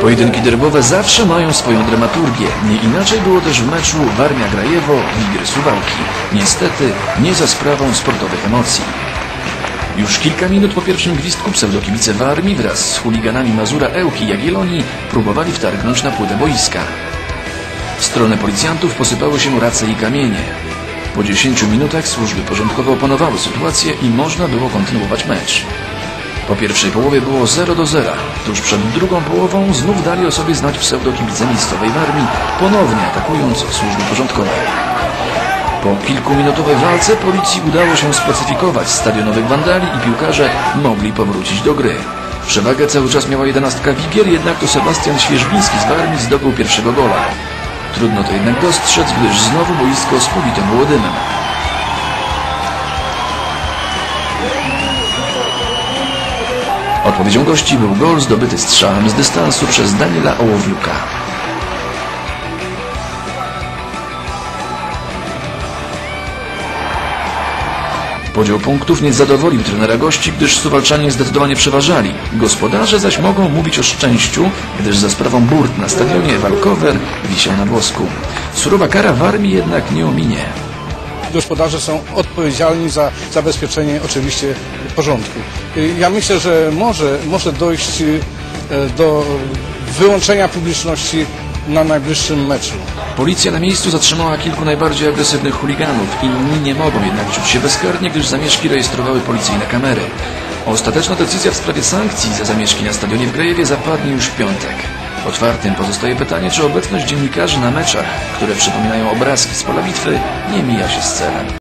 Pojedynki derbowe zawsze mają swoją dramaturgię. Nie inaczej było też w meczu Warmia Grajewo Wigry Suwałki. Niestety nie za sprawą sportowych emocji. Już kilka minut po pierwszym gwizdku pseudokibice Warmii wraz z chuliganami Mazura Ełki i Jagiellonii próbowali wtargnąć na płytę boiska. W stronę policjantów posypały się race i kamienie. Po 10 minutach służby porządkowe opanowały sytuację i można było kontynuować mecz. Po pierwszej połowie było 0 do 0. Tuż przed drugą połową znów dali o sobie znać pseudokibice miejscowej Warmii, ponownie atakując służby porządkowe. Po kilkuminutowej walce policji udało się spacyfikować stadionowych wandali i piłkarze mogli powrócić do gry. Przewagę cały czas miała jedenastka Wigier, jednak to Sebastian Świeżbiński z Warmii zdobył pierwszego gola. Trudno to jednak dostrzec, gdyż znowu boisko spowite było dymem. Odpowiedzią gości był gol zdobyty strzałem z dystansu przez Daniela Ołowniuka. Podział punktów nie zadowolił trenera gości, gdyż Suwalczanie zdecydowanie przeważali. Gospodarze zaś mogą mówić o szczęściu, gdyż za sprawą burt na stadionie Walkower wisiał na włosku. Surowa kara w armii jednak nie ominie. Gospodarze są odpowiedzialni za zabezpieczenie oczywiście porządku. Y, Ja myślę, że może, może dojść y, do wyłączenia publiczności na najbliższym meczu. Policja na miejscu zatrzymała kilku najbardziej agresywnych chuliganów. Inni nie mogą jednak czuć się bezkarnie, gdyż zamieszki rejestrowały policyjne kamery. Ostateczna decyzja w sprawie sankcji za zamieszki na stadionie w Grajewie zapadnie już w piątek. Otwartym pozostaje pytanie, czy obecność dziennikarzy na meczach, które przypominają obrazki z pola bitwy, nie mija się z celem.